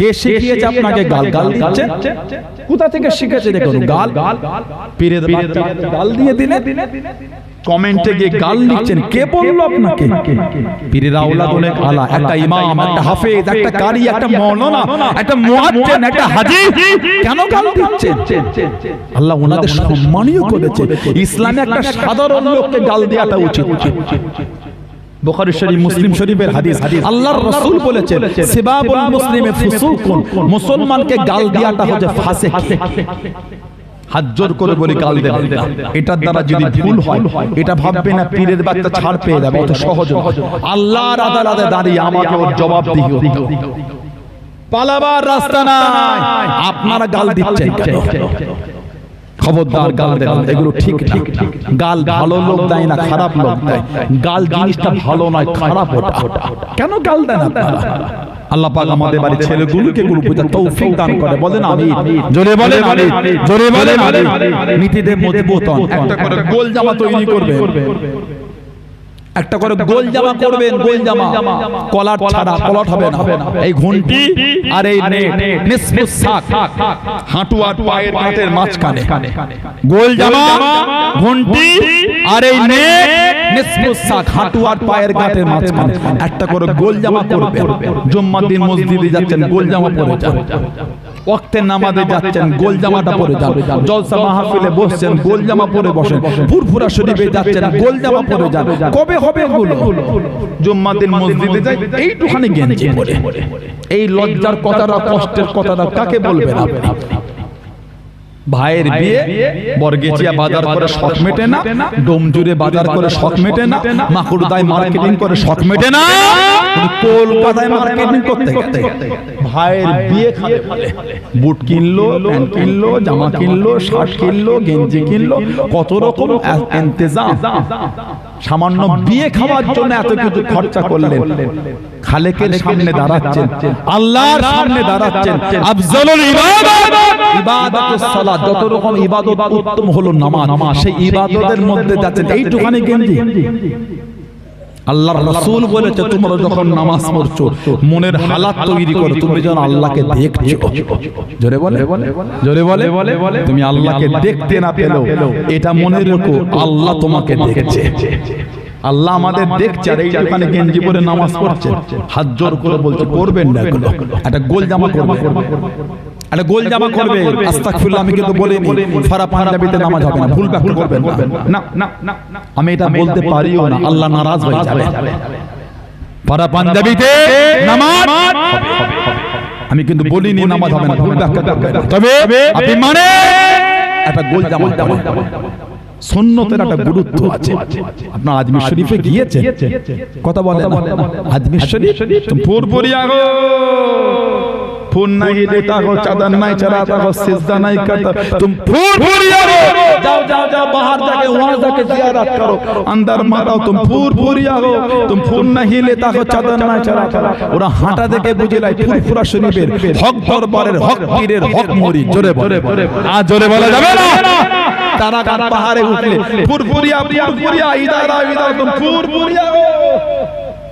কে শিখিয়েছে আপনাকে গাল গাল দিচ্ছে? কোথা থেকে শিখেছে? দেখুন গাল পীরের গাল দিয়ে দিলে কমেন্টে গিয়ে গাল লিখছেন। কে বলল আপনাকে? পীরের আওলাদ অনেক আলা একটা ইমাম একটা হাফেজ একটা কারি একটা মৌলানা একটা মুয়াজ্জিন একটা হাজী। কেন গাল দিচ্ছেন আল্লাহ ওনাদের সম্মানীয় করেছে। ইসলামে একটা সাধারণ লোককে গাল দেওয়াটা উচিত। বুখারী শরীফ মুসলিম শরীফের হাদিস। আল্লাহর রাসূল বলেছেন সিবাবুল মুসলিমে ফুসুকুন মুসলমানকে গাল দেওয়াটা হচ্ছে ফাসিক। হাত জোর করে বলি গাল দেবেন। না এটার দ্বারা যদি ভুল হয় এটা ভাববে না পীরের বাচ্চা ছাড় পেয়ে যাবে অত সহজ নয়। আল্লাহর আদালতে দাঁড়িয়ে আমাকে ওর জবাব পালাবার রাস্তা নাই। আপনারা গাল দিচ্ছেন কেন? খবরদার গাল দেন এগুলো ঠিক না। গাল ভালো লোক দেয় না খারাপ লোক দেয়। গাল জিনিসটা ভালো নয় খারাপ ওটা। কেন গাল দেন আপনারা? আল্লাহ পাক আমাদের বাড়ির ছেলেগুলোকে গুলো বুঝা তৌফিক দান করে। বলেন আমি জোরে আমি জোরে আমি নীতিতে মজবুত একটা করে গোল জামা তৈরি করবে একটা করে গোল জামা করবেন গোল জামা। কলার ছাড়া কলার হবে না। এই ঘুন্টি আর এই হাঁটু আর পায়ের কাটের মাঝখানে। গোল জামা ঘুন্টি আর এই হাঁটু আর পায়ের মাঝখানে। একটা করে গোল জামা করবেন। জুম্মার দিন মসজিদে যাচ্ছেন গোল জামা পরে যান। ওয়াক্তের নামাজে যাচ্ছেন গোল জামাটা পরে যান জলসা মাহফিলে বসছেন গোল জামা পরে বসেন। ফুরফুরা শরীফে যাচ্ছেন গোল জামা পরে যান কবে হবে এগুলো? জুম্মার দিন মসজিদে যাই এইটুখানি গেঞ্জি পরে এই লজ্জার কথাটা কষ্টের কথাটা কাকে বলবেন আপনি ভাইয়ের বিয়ে বরগেচিয়া বাজার করে শখ মেটে না ডোমজুরে বাজার করে শখ মেটে না মাকুড়দায় মার্কেটিং করে শখ মেটে না কলকাতায় মার্কেটিং করতে করতে ভাইয়ের বিয়ে খালে। বুট কিনলো প্যান্ট কিনলো জামা কিনলো শার্ট কিনলো গেঞ্জি কিনলো কত রকম ইন্তজাম। সামান্য বিয়ে খাওয়ার জন্য এত কিছু খরচা করলেন। খালেকের সামনে দাঁড়াচ্ছেন। আল্লাহর সামনে দাঁড়াচ্ছেন। আফজলুল ইবাদত। ইবাদতুস সালাত যত রকম ইবাদত উত্তম হলো নামাজ। সেই ইবাদতের মধ্যে যাচ্ছেন এইটুখানি গেঞ্জি। আল্লাহর রাসূল বলেছে তোমরা যখন নামাজ পড়ছো মনের হালাত তৈরি করো তুমি যেন আল্লাহকে দেখছ। জোরে বলে? জোরে বলে? তুমি আল্লাহকে দেখতে না পেলেও এটা মনে রেখো আল্লাহ তোমাকে দেখছে। আল্লাহ আমাদের দেখছে আর এইখানে গেঞ্জি পরে নামাজ পড়ছে হাত জোর করে বলছে করবেন না একটা গোল জামা করবে। একটা গোল জামা করবে। আস্তাগফিরুল্লাহ আমি কিন্তু বলিনি। ফারা পাঞ্জাবিতে নামাজ হবে না। ভুল ব্যাখ্যা করবেন। না না না আমি এটা বলতে পারিও না। আল্লাহ নারাজ হয়ে যাবে। ফারা পাঞ্জাবিতে নামাজ আমি কিন্তু বলিনি নামাজ হবে না। ভুল ব্যাখ্যা করবেন। তবে আপনি মানে, মানে একটা গোল জামা সন্ন্যতের একটা গুরুত্ব আছে। আপনার আজমি শরীফে গিয়েছে কথা বলে আজমি শরীফ পুরপুরি আগো पूरी आगो फूल नहीं लेता हो चादर नहीं चलाता हो सिजदा नहीं करता तुम फूल पूरी आगो जाओ जाओ जाओ बाहर जाके वहां जाके जियारत करो अंदर मत आओ तुम फूल पूरी आगो तुम फूल नहीं लेता हो चादर नहीं चलाता ওরা হাঁটা দেখে বুঝে লাই ফুরফুরা শরীফের হক দরবারের হক পীরের হক মরি জোরে বলে আর জোরে বলা যাবে না तारा का पहाड़े उठले फुरफुरिया फुरफुरिया इधर आओ इधर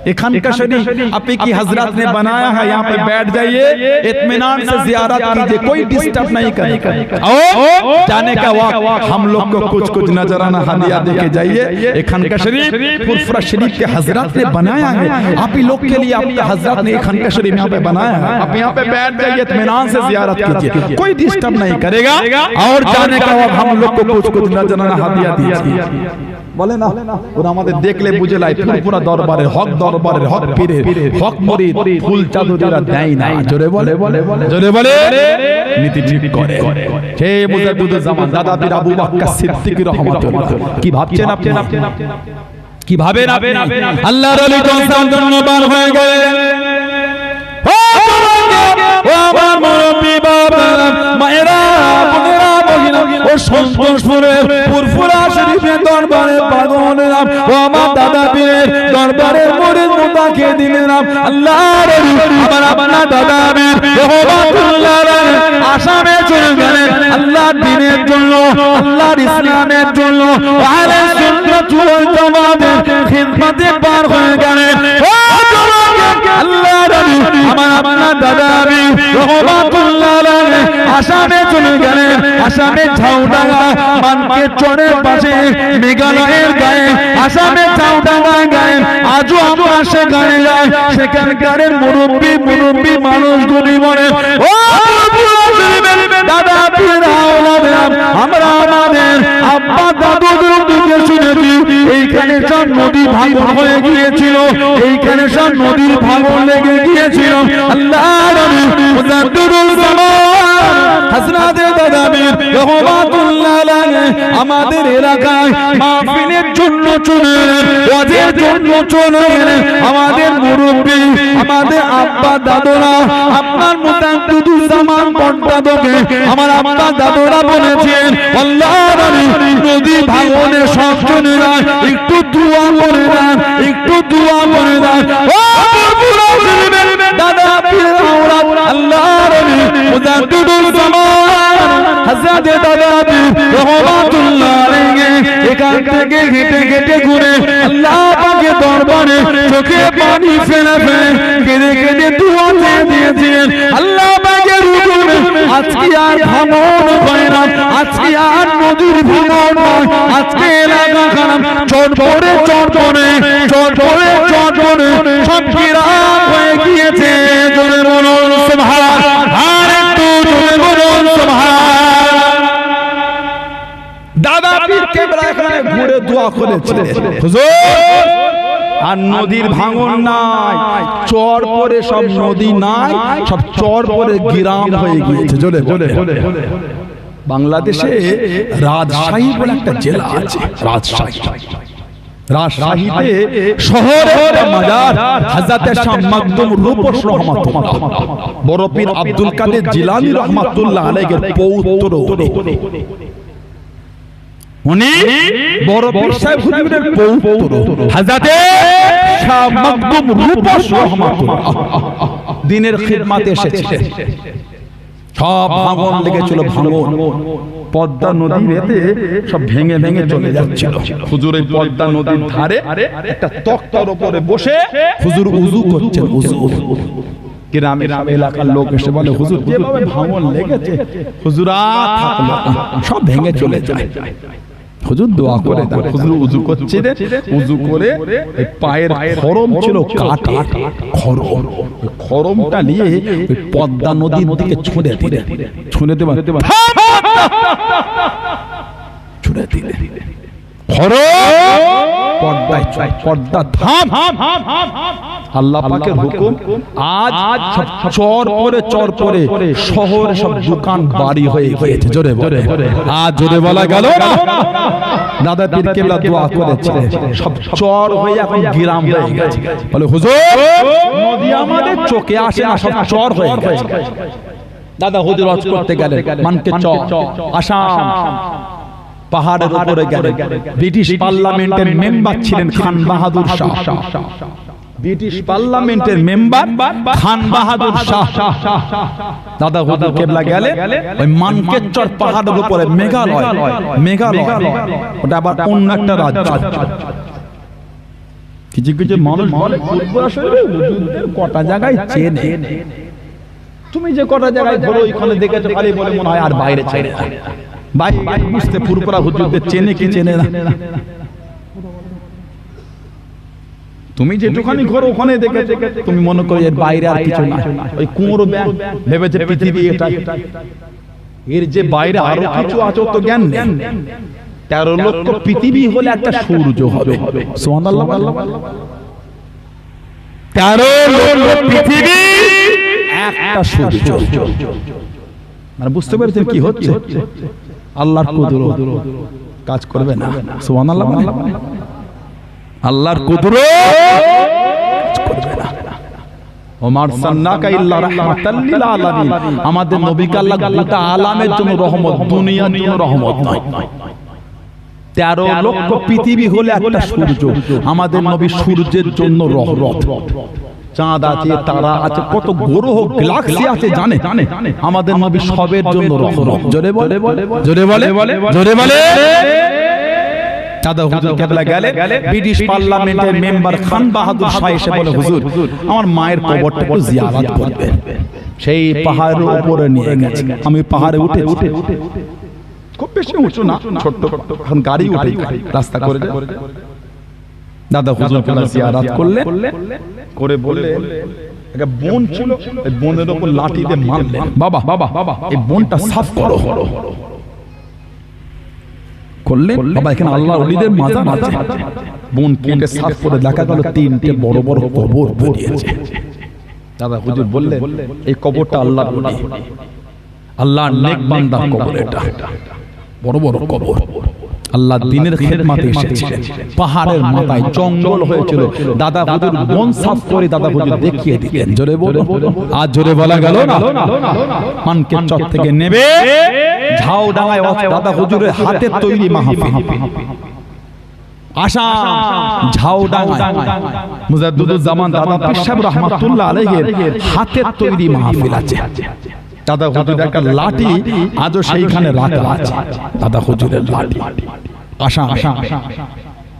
तुम फुरफुरिया हो एखान का शरीफ आपे की हजरत ने बनाया है यहाँ पे बैठ जाइए इत्मीनान से जियारत कीजिए कोई डिस्टर्ब नहीं करेगा आओ जाने का वक्त हम लोग को कुछ कुछ नजराना हदिया दे के जाइए एखान का शरीफ फुरफुरा शरीफ के हजरत ने बनाया है आप ही लोग के लिए आपके हजरत ने एखान का शरीफ यहाँ पे बनाया है आप यहाँ पे बैठ जाइए इत्मीनान से जियारत कीजिए कोई डिस्टर्ब नहीं करेगा और जाने का वक्त हम लोग को कुछ कुछ नजराना हदिया दीजिए বলে না ওরা আমাদের দেখলে বুঝে লাই পুরো দরবারের হক দরবারের হক পীরের হক মরিদ ফুল চাদরেরা দেয় না। জোরে বলে জোরে বলে নীতি ঠিক করে। হে মুজাদ্দিদ জামান, দাদা পীর আবু বকর সিদ্দিক রহমাতুল্লাহ, কি ভাবছেন আপনি? কি ভাবেন আল্লাহর ওলি কনসার জন্য বার হয়ে গেলেন। দরবারে দাদা আসামে চলে গেলেন আসামে ঝাউডাঙ্গা মানকে চড়ের পাশে মেঘালয়ের গায়ে, আসামে ঝাউডাঙ্গা গায়ে, আজও আমরা সেখানে যাই সেখানকার মুরব্বী মুরব্বী মানুষগুলি বলে আমরা আমাদের আব্বা দাদুদের দিকে শুনেছি, এইখানে সব নদী হয়ে গিয়েছিল, এইখানে সব নদীর লেগে গিয়েছিল। আল্লাহ আমাদের মুরব্বী, আমাদের আব্বা দাদুরা, আপনার মুজাদ্দিদুল পর্দাদকে আমার আব্বা দাদুরা বলেছেন আল্লাহ নদী ভাঙনের সব একটু দোয়া করে দেন, একটু দোয়া করে দেন। দাদা আল্লাহ নবী মুজাদ্দিদুল জামান হযরত দাদা পীর রহমাতুল্লাহ আলাইহি। এখান থেকে হেঁটে হেঁটে ঘুরে আল্লাহ পাকের দরবারে চোখে পানি ফেলে ফেলে কেঁদে কেঁদে দোয়া চেয়ে দিয়েছেন আল্লাহ পাকের হুকুমে আজকে আর ভ্রমণ হয় না, আজকে আর নদীর ভ্রমণ নয় আজকে এলাকা খারাপ চট পরে চট পরে চট পরে চট পরে সব বিরাট ঘুরে দোয়া করেছে। হুজুর! আর নদীর ভাঙন নাই চর পরে সব নদী নাই সব চর পরে গ্রাম হয়ে গিয়েছে। জোরে জোরে বাংলাদেশে রাজশাহী বলে একটা জেলা আছে রাজশাহী। রাজশাহীতে শহরে মাজার মাকদুম রূপস রহমাতুল্লাহ। বড় পীর আব্দুল কাদের জিলানী রহমাতুল্লাহ আলাইহির পৌত্র। উনি বড় পীর সাহেব হুজুরের পৌত্র। হযরতে শাহ মাকদুম রূপস রহমাতুল্লাহ। দিনের খিদমাতে এসেছিলেন সব ভাঙন লেগেছিল ভাঙন পদ্মা নদী এতে সব ভেঙে ভেঙে চলে যাচ্ছিল। হুজুর এই পদ্মা নদীর ধারে একটা তক্তার উপরে বসে হুজুর উজু করছেন উজু গ্রামের এলাকার লোক এসে বলে হুজুর যেভাবে ভাঙন লেগেছে হুজুর থাকল সব ভেঙে চলে যায়। হুজুর দোয়া করে দেন হুজুর উজু করছিলেন উজু করে পায়ের খরম ছিল কাটে খরম খরমটা নিয়ে ওই পদ্মা নদীর দিকে ছুঁড়ে দিলেন ছুঁড়ে দেবেন ছুঁড়ে দিলেন খরম পর্দায় পর্দা থাম আল্লাহ পাকের হুকুম আজ চর পরে চর পরে শহরে সব দোকান বাড়ি হয়ে গিয়েছে জোরে জোরে আজ জোরে বলা গেল না? দাদা পীর কেবলা দোয়া করেছে। সব চর হয়ে এখন গ্রাম হয়ে গেছে বলে হুজুর নদী আমাদের চোখে আসে না সব চর হয়ে গেছে দাদা হুজুর হজ করতে গেলে মানকে চর। আসাম। পাহাড়ের উপরে গেলেন। ব্রিটিশ পার্লামেন্টের মেম্বার ছিলেন খান বাহাদুর শাহ। ব্রিটিশ পার্লামেন্টের মেম্বার খান বাহাদুর শাহ। দাদা হুজুর কেবলা গেলে ওই মানকেচর পাহাড়ের উপরে মেঘালয়। মেঘালয়। ওটা আবার অন্য একটা রাজ্য। কিছু কিছু মানুষ বলে কটা জায়গায় চেনে? তুমি যে কটা জায়গায় ধরো ওইখানে দেখেছ খালি বলে মনে হয় আর বাইরে ছেড়ে বাইরে বুঝতে পুরপুরা হুজুরদের চেনে কি চেনে না? তুমি যেটুখানি ঘর ওখানে দেখে তুমি মনে করো এর বাইরে আর কিছু না ওই কুমড়ো ব্যাগ ভেবেছে পৃথিবী এটা এর যে বাইরে আরও কিছু আছে তো জ্ঞান নেই। তেরো লক্ষ পৃথিবী হলে একটা সূর্য হবে। সুবহানাল্লাহ। তেরো লক্ষ পৃথিবী একটা সূর্য। মানে বুঝতে পেরেছেন কি হচ্ছে? আল্লাহর কুদরত। কাজ করবে না। সুবহানাল্লাহ। আল্লাহর কুদরত আমাদের তেরো পৃথিবী হলে সূর্য, আমাদের নবী সূর্যের জন্য চাঁদ আছে, তারা আছে, কত গ্রহ, গ্যালাক্সি আছে, জানে? আমাদের নবী সবের জন্য রহমত। জোরে বলে জোরে বলে জোরে বলে। দাদা হুজুর কেবলা গেলে ব্রিটিশ পার্লামেন্টের মেম্বার খান বাহাদুর শাহ এসে বলে হুজুর আমার মায়ের কবরটা একটু জিয়ারত করবেন সেই পাহাড়ের উপরে নিয়ে গেছে। আমি পাহাড়ে উঠে উঠে খুব বেশি উঁচু না ছোট্ট এখন গাড়ি উঠে রাস্তা করে দাদা হুজুর কেবলা জিয়ারত করলে করে বলে একটা বোন ছিল বোনের উপর লাঠি দিয়ে মারলেন। বাবা বাবা বাবা এই বোনটা সাফ করো। করলেন। বাবা এখানে আল্লাহ ওলিদের মাজার আছে বোন কেটে সাফ করে দেখা গেল তিনটে বড় বড় কবর বেরিয়েছে দাদা হুজুর বললেন এই কবরটা আল্লাহ ওলি। আল্লাহ নেক বান্দার কবর এটা। বড় বড় কবর। আল্লাহ দিনের খেদমাতে এসেছিলেন পাহাড়ের মাথায় জঙ্গল হয়েছিল। দাদা হুজুর বন সাফ করে দাদা হুজুর দেখিয়ে দিলেন। জোরে বলো আজ জোরে বলা গেল না? মানকে চট থেকে নেবে? ঝাউ ডাঙায় দাদা হুজুরের হাতে তৈরি মাহফিল। আশা ঝাউ ডাঙায়। মুজাদ্দুদুল জামান দাদা পিসাব রহমাতুল্লাহ আলাইহির হাতে তৈরি মাহফিল আছে। দাদা হুজুরের একটা লাঠি আজও সেইখানে রাখা আছে। দাদা হুজুরের লাঠি। আশা আশা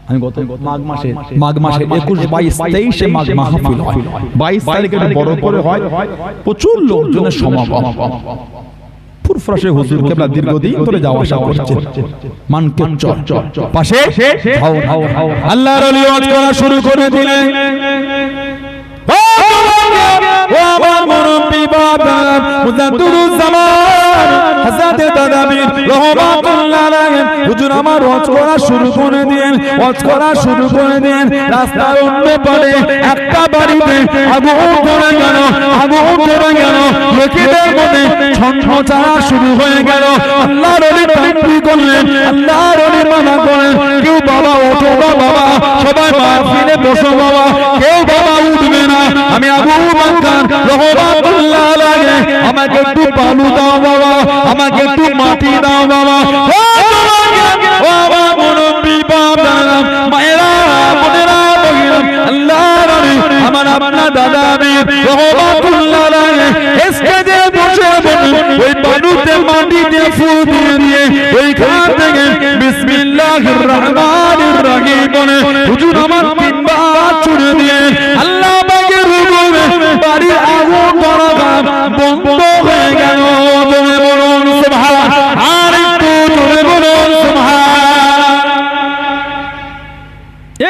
আমি গত মাঘ মাসে মাঘ মাসে একুশ বাইশ তেইশে মাঘ মাহফিল হয়। বাইশ তারিখে বড় করে হয়। প্রচুর লোকজনের সমাগম। ফুরফুরাশে হুজুর কেবলা দীর্ঘদিন ধরে যাওয়া আসা করছে মানকে চর পাশে? ধাও ধাও ধাও আল্লাহর ওলি ওয়াজ করা শুরু করে দিলেন। ও আমার মুরব্বি বাবা মুজাদ্দুরুজ জামান তাদাবির রহমাতুল্লাহ হুজুর আমার ওয়াজ করা শুরু করে দিলেন ওয়াজ করা শুরু করে দিলেন রাস্তার অন্য পারে একটা বাড়িতে আগুন ধরে গেল আগুন ধরে গেল। লোকেদের মধ্যে ছন্নছাড়া শুরু হয়ে গেল। আল্লাহর ওলি করলেন, আল্লাহর ওলি মানা কেউ বাবা ওঠো বাবা, সবাই মাহফিলে বসো বাবা। কেউ বাবা উঠবে না। আমি আবু বকর রহমাতুল্লাহ আলাইহি। আমাকে একটু বালু দাও বাবা আমাকে একটু মাটি দাও বাবা। ও বাবা, ও বাবা মায়েরা বোনেরা বহিরা আমার আপনার দাদা আমি স্টেজে বসে বসে ওই বালুতে মাটি ফুল দিয়ে দিয়ে ওইখান থেকে বিসমিল্লাহির রহমানির রহিম বলে হুজুর আমার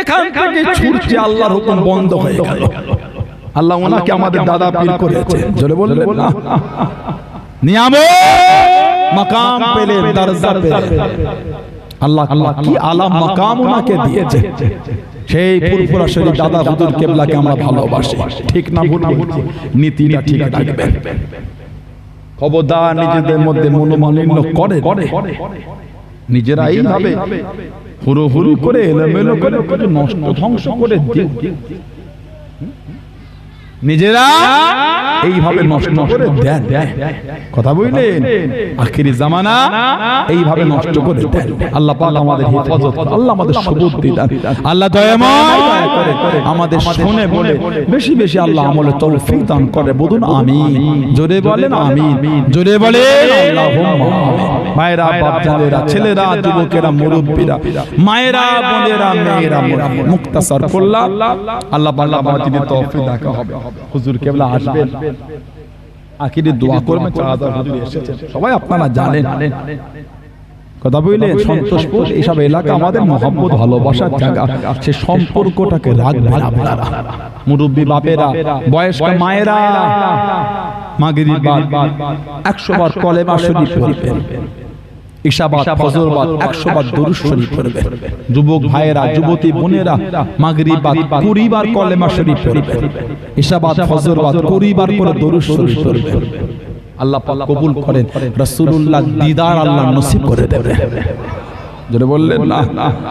এখান থেকে ছুটছে আল্লাহর হুকুম বন্ধ হয়ে গেল। আল্লাহ ওনাকে আমাদের দাদা পীর করেছে জোরে বললেন না। নিয়ামত। মাকাম পেলে দরজা পেলে। আল্লাহ আল্লাহ কি আলাম মাকাম ওনাকে দিয়েছে? সেই ফুরফুরা শরীফ দাদা হুজুর কেবলাকে আমরা ভালোবাসি। ঠিক না ভুল বলছি নীতিটা ঠিক রাখবেন। খবরদার নিজেদের মধ্যে মনোমালিন্য করে। নিজেরাই নিজেরা হুরু করে এলোমেলো করে করে নষ্ট ধ্বংস করে দিও নিজেরা এইভাবে নষ্ট করে দেন কথা বুঝলেন? আখিরি জামানা এইভাবে নষ্ট করে দেন। আল্লাহ পাক আমাদের হেফাজত। আল্লাহ আমাদের দান আল্লাহ দয়াময় আমাদের শুনে বলে বেশি বেশি আল্লাহ আমলে তৌফিক দান করে বলুন আমিন। জোরে বলেন আমিন। জোরে বলেন আল্লাহুম্মা আমিন। মায়েরা বাপজানেরা ছেলেরা যুবকেরা মুরব্বীরা মায়েরা বোনেরা মেয়েরা মুক্তাসার করলাম আল্লাহ পাক আমাদের তৌফিক দেখা হবে হুজুর কেবলা আসবেন। আখিরে দোয়া করবে চাঁদা হুজুর এসেছেন। সবাই আপনারা জানেন। কথা বললেন সন্তোষপুর এইসব এলাকা আমাদের মহব্বত ভালোবাসার জায়গা। সে সম্পর্কটাকে রাখবেন আপনারা মুরব্বী বাপেরা বয়স্ক মায়েরা মাগরিব বাদ একশো বার কলেমা শরীফ পড়বেন ইশাবাদ ফজরবাদ একশো বার দরুদ শরীফ পড়বে। যুবক ভাইয়েরা যুবতী বোনেরা মাগরিবাদ কুড়ি বার কলেমা শরীফ পড়বে। ইশাবাদ ফজরবাদ কুড়ি বার করে দরুদ শরীফ পড়বে। আল্লাহ পাক কবুল করেন। রাসূলুল্লাহ দিদার আল্লাহ নসিব করে দেবে। জোরে বললেন না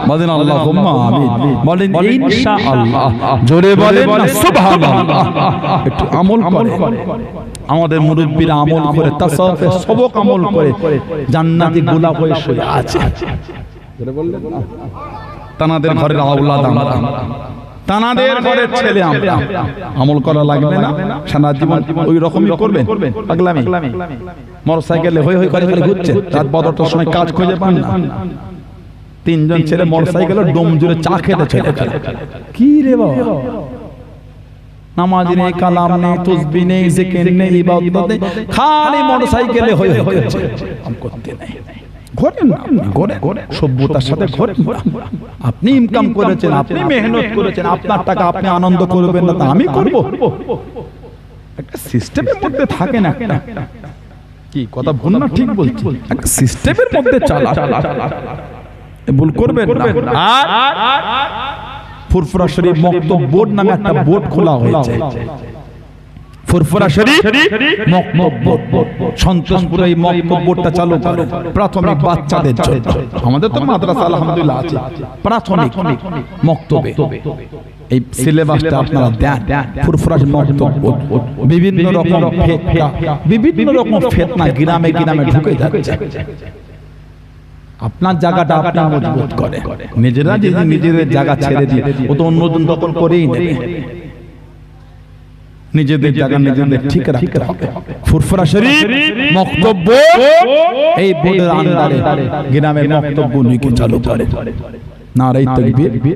বলেন আল্লাহুম্মা আমিন। বলেন ইনশাআল্লাহ। জোরে বলেন সুবহানাল্লাহ। একটু আমল করে। আমাদের মুরব্বীরা আমল করে তাসাউফে সবক আমল করে জান্নাতি গোলাপ হয়ে শুয়ে আছে। জোরে বললেন না তানাদের ঘরের আওলাদ আমরা। তানাদের ঘরের ছেলে আমরা। আমল করা লাগবে না। সারা জীবন ওই রকমই করবেন। পাগলামি। মোটর সাইকেলে হই হই করে করে ঘুরছে। রাত বারোটার সময় কাজ খুঁজে পান না। তিনজন ছেলে মোটরসাইকেলে ডোম জুড়ে চা খেতে চলে গেল। কি রে বাবা? নামাজ নেই কালাম নেই তসবি নেই জিকির নেই ইবাদত নেই খালি মোটরসাইকেলে হয়ে কাম করতে নেই। ঘোরেন ঘোরেন ঘোরেন। সভ্যতার সাথে ঘোরেন। আপনি ইনকাম করেছেন আপনি মেহনত করেছেন আপনার টাকা আপনি আনন্দ করবেন না তা আমি করব। একটা সিস্টেমের মধ্যে থাকেন একটা। কি কথা ভুল না ঠিক বলছি? একটা সিস্টেমের মধ্যে চালা এ ভুল করবেন আর ফুরফুরা শরীফ মক্তব বোর্ড নামে একটা বোর্ড খোলা হয়েছে। ফুরফুরা শরীফ সন্তোষপুরে এই মক্তব বোর্ডটা চালু করে। প্রাথমিক বাচ্চাদের জন্য। আমাদের তো মাদ্রাসা আলহামদুলিল্লাহ আছে। প্রাথমিক মক্তবে। এই সিলেবাসটা আপনারা দেন। ফুরফুরা মক্তব বোর্ড। বিভিন্ন রকম বিভিন্ন রকম ফেতনা। গ্রামে গ্রামে ঢুকে যাচ্ছে। আপনার জায়গাটা আপনি মজবুত করে। নিজেরা যদি নিজেদের জায়গা ছেড়ে দিয়ে ও তো অন্যজন দখল করেই নেবে। নিজেদের জায়গা নিজেদের ঠিক রাখতে হবে। ফুরফুরা শরীফ মক্তব্য এই বোর্ডের আন্ডারে গ্রামের মক্তব্য নিয়ে চালু করে। নারাই তাকবীর